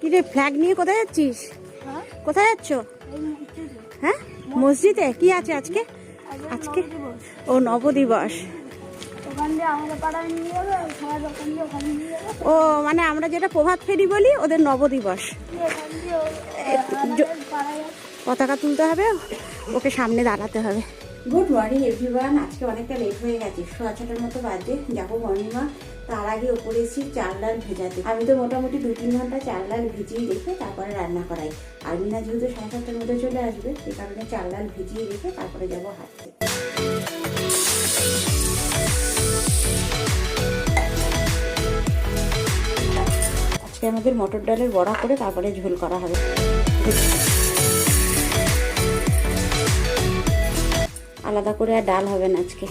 কি রে ফ্ল্যাগ নিয়ে কোথায় যাচ্ছিস? হ্যাঁ? কোথায় যাচ্ছ? হ্যাঁ? মসজিদে? কি আছে আজকে? আজকে ও নবদিবস। ও মানে আমরা যেটা প্রভাত ফেরি বলি ওদের নবদিবস। পতাকা তুলতে হবে ওকে সামনে দাঁড়াতে হবে। গুড মর্নিং এভরিওয়ান আজকে অনেকটা লেট হয়ে গেছে। সোয়া ছটার মতো বাজে। যাব মর্নিমা তার আগে ওপরে এসেছি চাল ডাল ভেজাতে। আমি তো মোটামুটি দু তিন ঘণ্টা চাল ডাল ভিজিয়ে রেখে তারপরে রান্না করাই। আর মিনা যেহেতু সাড়ে সাতটার মধ্যে চলে আসবে, সে কারণে চাল ডাল ভিজিয়ে রেখে তারপরে যাব হাঁটতে। আজকে আমাদের মটর ডালের বড়া করে তারপরে ঝোল করা হবে। আলাদা করে আর ডাল হবে না আজকে।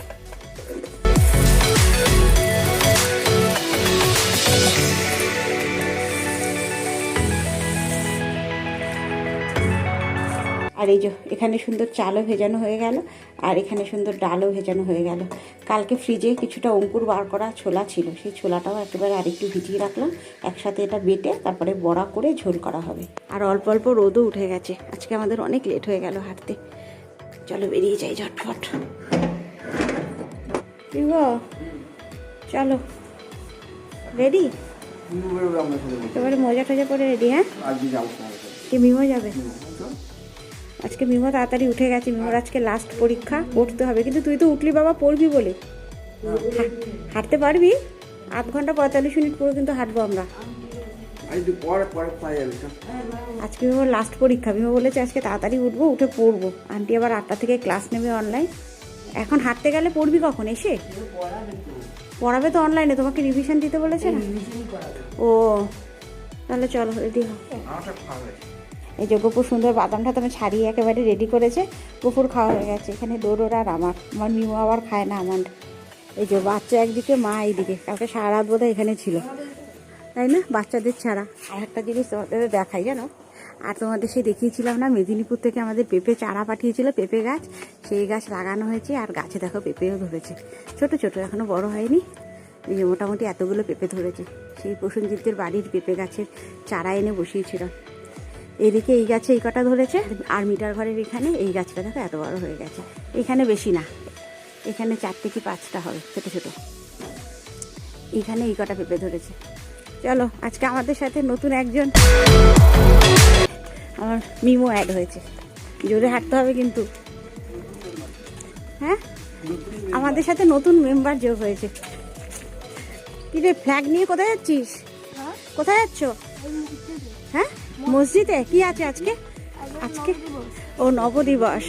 আর এই যে, এখানে সুন্দর চালও ভেজানো হয়ে গেল, আর এখানে সুন্দর ডালও ভেজানো হয়ে গেল। কালকে ফ্রিজে কিছুটা অঙ্কুর বার করা ছোলা ছিল, সেই ছোলাটাও একেবারে আরেকটু ভিজিয়ে রাখলাম, একসাথে এটা বেটে তারপরে বড়া করে ঝোল করা হবে। আর অল্প অল্প রোদও উঠে গেছে, আজকে আমাদের অনেক লেট হয়ে গেল হাঁটতে। চলো বেরিয়ে যাই ঝটফট? চলো। রেডি এবারে মজা টজা করে রেডি হ্যাঁ। কি মিমো যাবে। আজকে মিমো তাড়াতাড়ি উঠে গেছে। মিমোর আজকে লাস্ট পরীক্ষা, পড়তে হবে। কিন্তু তুই তো উঠলি, বাবা, পড়বি বলে। হাঁটতে পারবি? আধ ঘণ্টা পঁয়তাল্লিশ মিনিট পরে কিন্তু হাঁটবো আমরা। আজকে মিমোর লাস্ট পরীক্ষা। মিমো বলেছে আজকে তাড়াতাড়ি উঠবো, উঠে পড়ব। আন্টি আবার আটটা থেকে ক্লাস নেবে অনলাইন এখন হাঁটতে গেলে পড়বি কখন এসে? পড়াবে তো অনলাইনে তোমাকে রিভিশন দিতে বলেছে না? ও, তাহলে চলো রেডি। এই যে গোপুর সুন্দর বাদামটা তুমি ছাড়িয়ে একেবারে রেডি করেছে। গোপুর খাওয়া হয়ে গেছে। এখানে দৌড়োর আর আমার আমার মিমু আবার খায় না, আমার। এই যে বাচ্চা একদিকে, মা এইদিকে। কালকে সারা রাত বোধহয় এখানে ছিল। তাই না? বাচ্চাদের ছাড়া। আর একটা জিনিস তোমাদের দেখাই জানো? আর তোমাদের সেই দেখিয়েছিলাম না, মেদিনীপুর থেকে আমাদের পেঁপে চারা পাঠিয়েছিল, পেঁপে গাছ। সেই গাছ লাগানো হয়েছে আর গাছে দেখো পেঁপেও ধরেছে। ছোট ছোট, এখনও বড় হয়নি। এই যে মোটামুটি এতগুলো পেঁপে ধরেছে। সেই প্রসেনজিতের বাড়ির পেঁপে গাছের চারা এনে বসিয়েছিলাম এদিকে এই গাছে এই কটা ধরেছে, আর মিটার ঘরের এখানে এই গাছটা দেখো এত বড় হয়ে গেছে। এখানে বেশি না। এখানে চারটে কি পাঁচটা হবে? ছোট ছোট। এখানে এই কটা পেঁপে ধরেছে। চলো, আজকে আমাদের সাথে নতুন একজন। আমার মিমো অ্যাড হয়েছে। জোরে হাঁটতে হবে কিন্তু। হ্যাঁ? আমাদের সাথে নতুন মেম্বার যোগ হয়েছে। কি রে ফ্ল্যাগ নিয়ে কোথায় যাচ্ছিস? কোথায় যাচ্ছ? হ্যাঁ? মসজিদে? কি আছে আজকে? আজকে? ও, নবদিবস।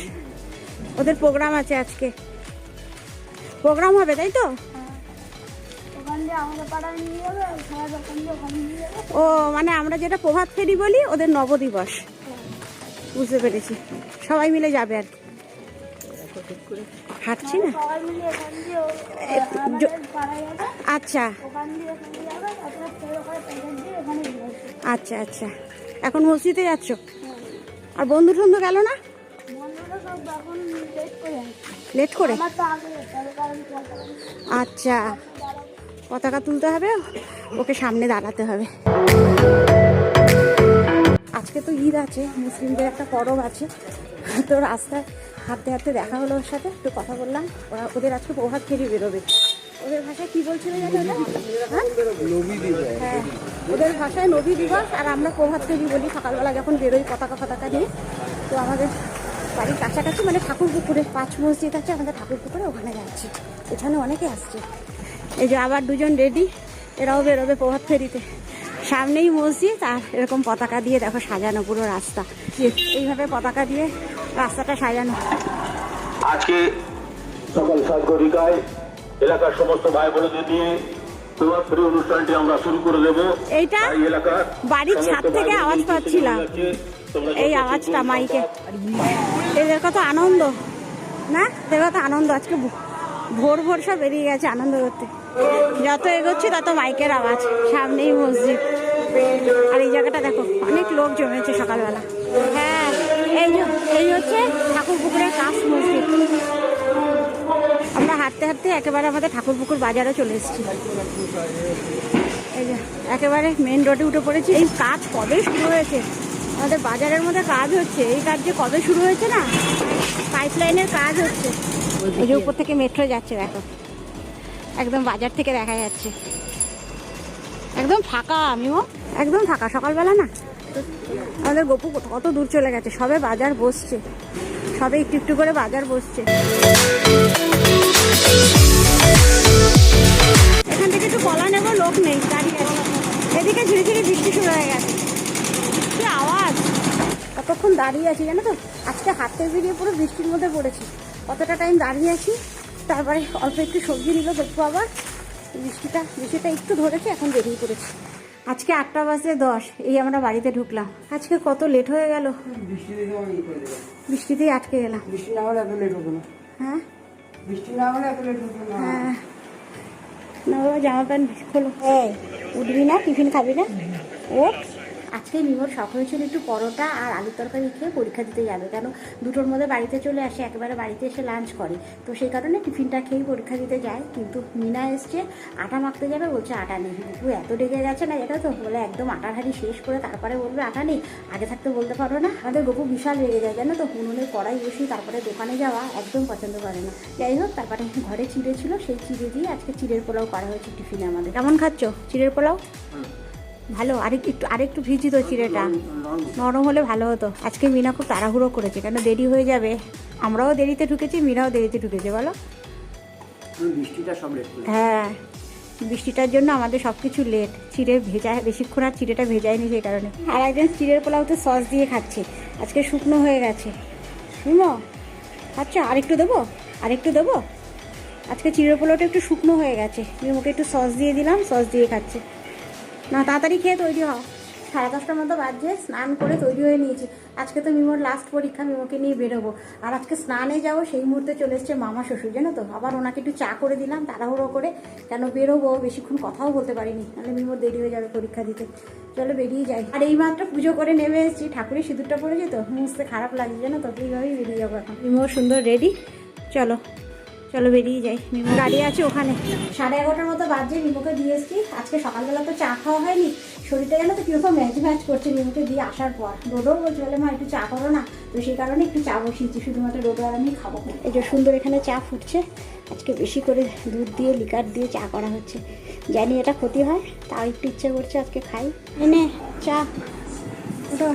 ওদের প্রোগ্রাম আছে আজকে। প্রোগ্রাম হবে, তাই তো? ও মানে আমরা যেটা প্রভাত ফেরি বলি ওদের নবদিবস। বুঝতে পেরেছি। সবাই মিলে যাবে আর হাঁটছি না? যাবে। আচ্ছা। আচ্ছা আচ্ছা। এখন মসজিদে যাচ্ছ? আর বন্ধু টন্ধু গেল না? লেট করে আচ্ছা। পতাকা তুলতে হবে, ওকে সামনে দাঁড়াতে হবে। আজকে তো ঈদ আছে, মুসলিমদের একটা পরব আছে। তো রাস্তায় হাঁটতে হাঁটতে দেখা হলো ওর সাথে, একটু কথা বললাম। ওরা, ওদের আজকে প্রভাত ফেরি বেরোবে। ওদের ভাষায় কি বলছিল? হ্যাঁ? হ্যাঁ। ওদের ভাষায় নবী দিবস, আর আমরা প্রভাত ফেরি বলি। সকালবেলা যখন বেরোই পতাকা পতাকা নিয়ে, তো আমাদের বাড়ির কাছাকাছি মানে ঠাকুর পুকুরে, পাঁচ মসজিদ আছে, আমাদের ঠাকুর পুকুরে ওখানে যাচ্ছি। এখানে অনেকে আসছে। এই যে আবার দুজন রেডি এরাও বেরোবে প্রভাত ফেরিতে। সামনেই মসজিদ আর এরকম পতাকা দিয়ে দেখো সাজানো পুরো রাস্তা। এইভাবে পতাকা দিয়ে রাস্তাটা সাজানো। আজকে সকল সাগরিকায় এলাকার সমস্ত ভাই বোনদের নিয়ে প্রিয় অনুষ্ঠানটি আমরা শুরু করে দেব। এইটা বাড়ির ছাদ থেকে আওয়াজ পাচ্ছিলাম। এই আওয়াজটা মাইকে। এদের কত আনন্দ না? এদের কত আনন্দ আজকে ভোর ভোর সব বেরিয়ে গেছে আনন্দ করতে। যত এগোচ্ছে তত মাইকের আওয়াজ, সামনেই মসজিদ। আর এই জায়গাটা দেখো, অনেক লোক জমেছে সকালবেলা। হ্যাঁ এই এই হচ্ছে ঠাকুর পুকুরের কাছ মসজিদ। আমরা হাঁটতে হাঁটতে একেবারে আমাদের ঠাকুর পুকুর বাজারে চলে এসেছি। এই যে, একেবারে মেন রোডে উঠে পড়েছি। এই কাজ কবে শুরু হয়েছে? আমাদের বাজারের মধ্যে কাজ হচ্ছে। এই কাজ যে কবে শুরু হয়েছে না? পাইপ লাইনের কাজ হচ্ছে। ওই যে উপর থেকে মেট্রো যাচ্ছে দেখো। একদম বাজার থেকে দেখা যাচ্ছে। একদম ফাঁকা আমিও। একদম ফাঁকা সকালবেলা না? আমাদের গপু কত দূর চলে গেছে। সবে বাজার বসছে। সবে একটু একটু করে বাজার বসছে। এখান থেকে একটু কলা নেব লোক নেই দাঁড়িয়ে এদিকে ঝিরে ঝিরে বৃষ্টি শুরু হয়ে গেছে। কতক্ষণ দাঁড়িয়ে আছি জানো তো? আজকে হাতে বেরিয়ে পুরো বৃষ্টির মধ্যে পড়েছি। কতটা টাইম দাঁড়িয়ে আছি? তারপরে অল্প একটু সবজি নিল দেখব আবার। বৃষ্টিটা বৃষ্টিটা একটু ধরেছে এখন বেরিয়ে পড়েছি। আজকে আটটা বাজে দশ এই আমরা বাড়িতে ঢুকলাম। আজকে কত লেট হয়ে গেল? বৃষ্টিতেই আটকে গেলাম। বৃষ্টি না হলে এত লেট হতো না। হ্যাঁ? বৃষ্টি না হলে এত লেট হতো না। হ্যাঁ। না বাবা জামা প্যান্ট খোলো। এই উঠবি না টিফিন খাবি না? ও আজকে মিমোর শখ হয়েছিল একটু পরোটা আর আলুর তরকারি খেয়ে পরীক্ষা দিতে যাবে, কেন দুটোর মধ্যে বাড়িতে চলে আসে, একেবারে বাড়িতে এসে লাঞ্চ করে। তো সেই কারণে টিফিনটা খেয়েই পরীক্ষা দিতে যায়, কিন্তু মিনা এসছে, আটা মাখতে যাবে, বলছে, আটা নেই। বুকু এত ডেকে গেছে না, এটা তো বলে একদম আটার হাড়ি শেষ করে তারপরে বলবে, আটা নেই। আগে থাকতে বলতে পারো না, আমাদের গপু বিশাল রেগে যায়, জানো তো উনুনের কড়াই বসি তারপরে দোকানে যাওয়া একদম পছন্দ করে না। যাই হোক, তারপরে ঘরে চিড়ে ছিল, সেই চিড়ে দিয়ে আজকে চিড়ের পোলাও করা হয়েছে টিফিনে আমাদের। কেমন খাচ্ছ? চিড়ের পোলাও? ভালো আরেক একটু আরেকটু ভিজি তো চিড়েটা। নরম হলে ভালো হতো। আজকে মিনা খুব তাড়াহুড়ো করেছে কেন দেরি হয়ে যাবে? আমরাও দেরিতে ঢুকেছি মিনাও দেরিতে ঢুকেছে বলো। হ্যাঁ বৃষ্টিটার জন্য আমাদের সব কিছু লেট চিড়ে ভেজা বেশিক্ষণ আর চিড়েটা ভেজায়নি সেই কারণে। আর একজন চিড়ের পোলাওতে সস দিয়ে খাচ্ছে। আজকে শুকনো হয়ে গেছে। বুঝলো আচ্ছা আরেকটু দেবো? আরেকটু দেবো? আজকে চিড়ের পোলাওটা একটু শুকনো হয়ে গেছে। মিমোকে একটু সস দিয়ে দিলাম সস দিয়ে খাচ্ছে। না, তাড়াতাড়ি খেয়ে তৈরি হও। সাড়ে দশটার মতো বাজছে স্নান করে তৈরি হয়ে নিয়েছি। আজকে তো মিমোর লাস্ট পরীক্ষা, মিমোকে নিয়ে বেরোবো। আর আজকে স্নানে যাব, সেই মুহূর্তে চলে এসছে মামা শ্বশুর, জানো তো? আবার ওনাকে একটু চা করে দিলাম, তাড়াহুড়ো করে কেন বেরোবো, বেশিক্ষণ কথাও বলতে পারিনি। নাহলে মিমোর দেরি হয়ে যাবে পরীক্ষা দিতে। চলো বেরিয়ে যাই। আর এই মাত্র পুজো করে নেমে এসেছি। ঠাকুরের সিঁদুরটা পড়েছে তো? মুছতে খারাপ লাগছে, জানো তো? এইভাবেই বেরিয়ে যাব এখন। মিমো সুন্দর রেডি চলো। চলো বেরিয়ে যাই। মিমো গাড়ি আছে ওখানে। সাড়ে এগারোটার মতো বাজছে মিমোকে দিয়ে এসছি। আজকে সকালবেলা তো চা খাওয়া হয়নি। শরীরটা যেন তো কীরকম ম্যাচ ম্যাচ করছে মিমোকে দিয়ে আসার পর। রোডও বলছে, বলে মা, একটু চা করো না। তো সেই কারণে একটু চা বসিয়েছি, শুধুমাত্র রোডও আর আমি খাব। এই যে সুন্দর এখানে চা ফুটছে। আজকে বেশি করে দুধ দিয়ে লিকার দিয়ে চা করা হচ্ছে। জানি এটা ক্ষতি হয়, তাও একটু ইচ্ছে করছে আজকে খাই। এনে, চা। ওটা।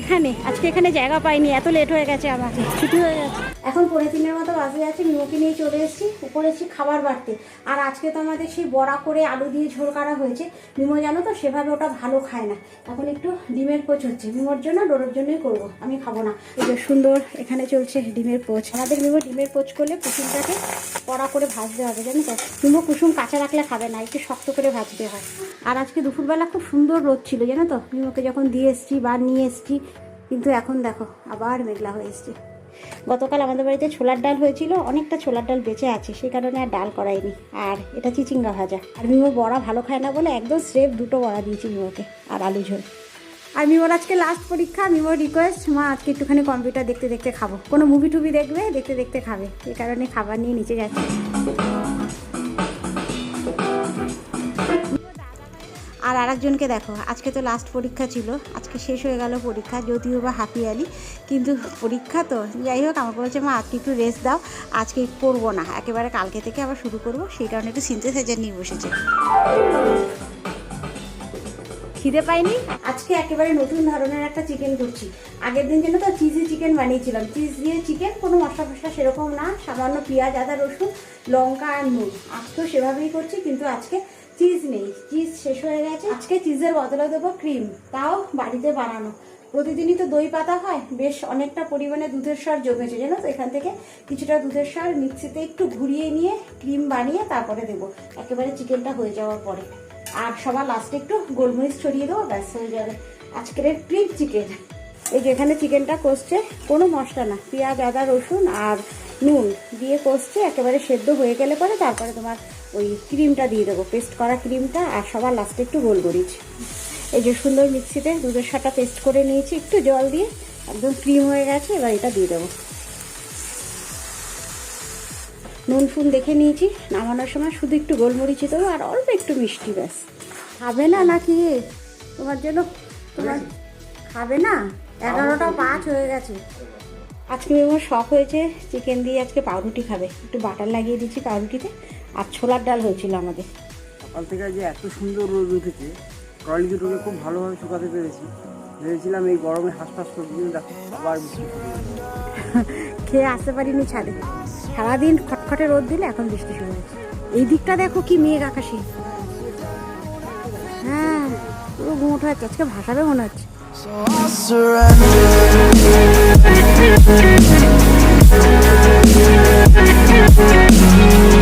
এখানে? আজকে এখানে জায়গা পাইনি এত লেট হয়ে গেছে আমাকে। ছুটি হয়ে গেছে। এখন পরে তিনের মতো বাজে আছে মিমোকে নিয়ে চলে এসেছি, উপরে এসেছি খাবার বাড়তে। আর আজকে তো আমাদের সেই বড়া করে আলু দিয়ে ঝোল করা হয়েছে। মিমো জানো তো, সেভাবে ওটা ভালো খায় না। এখন একটু ডিমের পোচ হচ্ছে। মিমোর জন্য ডোরোর জন্যই করব, আমি খাব না। এই যে সুন্দর এখানে চলছে ডিমের পোচ। আমাদের মিমো ডিমের পোচ করলে কুসুমটাকে কড়া করে ভাজতে হবে, জানো তো। মিমো কুসুম কাঁচা রাখলে খাবে না, একটু শক্ত করে ভাজতে হয়। আর আজকে দুপুরবেলা খুব সুন্দর রোদ ছিল, জানো তো। মিমোকে যখন দিয়ে এসছি বা নিয়ে এসছি, কিন্তু এখন দেখো আবার মেঘলা হয়ে এসছে। গতকাল আমাদের বাড়িতে ছোলার ডাল হয়েছিল, অনেকটা ছোলার ডাল বেঁচে আছে, সেই কারণে আর ডাল করাইনি। আর এটা চিচিঙ্গা ভাজা। আর মিমো বড়া ভালো খায় না বলে একদম স্রেফ দুটো বড়া দিয়েছি মিমোকে আর আলু ঝোল। আর মিমোর আজকে লাস্ট পরীক্ষা, মিমোর রিকোয়েস্ট মা, আজকে একটুখানি কম্পিউটার দেখতে দেখতে খাব। কোনো মুভি টুভি দেখবে, দেখতে দেখতে খাবে। এই কারণে খাবার নিয়ে নিচে যাচ্ছে। আর আরেকজনকে দেখো, আজকে তো লাস্ট পরীক্ষা ছিল, আজকে শেষ হয়ে গেল পরীক্ষা, যদিও বা হাফিয়ালি কিন্তু পরীক্ষা তো, যাই হোক, আমাকে বলছে, মা, আজকে একটু রেস্ট দাও, আজকে করব না। একেবারে কালকে থেকে আবার শুরু করব, সেই কারণে একটু সিনথেসাইজার নিয়ে বসেছে। খিদে পাইনি? আজকে একেবারে নতুন ধরনের একটা চিকেন করছি। আগের দিন যেন তো চিজি চিকেন বানিয়েছিলাম। চিজ দিয়ে চিকেন কোনো মশলা ফসলা সেরকম না, সামান্য পেঁয়াজ, আদা, রসুন, লঙ্কা, আর নুন। আজকেও সেভাবেই করছি, কিন্তু আজকে চিজ নেই। চিজ শেষ হয়ে গেছে। আজকে চিজের বদলে দেবো ক্রিম তাও বাড়িতে বানানো। প্রতিদিনই তো দই পাতা হয়। বেশ অনেকটা পরিমাণে দুধের স্বর জমেছে, জানো তো? এখান থেকে কিছুটা দুধের স্বর মিক্সিতে একটু ঘুরিয়ে নিয়ে ক্রিম বানিয়ে তারপরে দেবো। একেবারে চিকেনটা হয়ে যাওয়ার পরে। আর সবার লাস্টে একটু গোলমরিচ ছড়িয়ে দেবো, ব্যাস হয়ে যাবে। আজকের ক্রিম চিকেন এই যেখানে চিকেনটা কষছে, কোনো মশলা না। পেঁয়াজ, আদা, রসুন আর নুন দিয়ে কষছে একেবারে সেদ্ধ হয়ে গেলে পরে তারপরে তোমার ওই ক্রিমটা দিয়ে দেবো পেস্ট করা ক্রিমটা আর সবার লাস্টে একটু গোলমরিচ এই যে সুন্দর মিক্সিতে দুধের সাটা পেস্ট করে নিয়েছি একটু জল দিয়ে একদম ক্রিম হয়ে গেছে এবার এটা দিয়ে দেবো। নুন ফুন দেখে নিয়েছি নামানোর সময় শুধু একটু গোলমরিচই দেবো আর অল্প একটু মিষ্টি ব্যাস। খাবে না নাকি? তোমার জন্য তোমার খাবে না? এগারোটা পাঁচ হয়ে গেছে। আজকে আমার শখ হয়েছে চিকেন দিয়ে আজকে পাউরুটি খাবে। একটু বাটার লাগিয়ে দিচ্ছি পাউরুটিতে আর ছোলার ডাল হয়েছিল আমাদের। সকাল থেকে যে এত সুন্দর রোদ উঠেছে ট্রলি দুটোকে খুব ভালোভাবে শুকাতে পেরেছি। ভেবেছিলাম এই গরমে হাসপাস কিন্তু আবার। খেয়ে আসতে পারিনি ছাদে। সারাদিন খটখটে রোদ দিলে এখন বৃষ্টি শুরু হয়েছে। এই দিকটা দেখো কি মেঘ আকাশে। হ্যাঁ পুরো গুমোট হয়েছে আজকে ভাসাবে মনে হচ্ছে। So I surrender.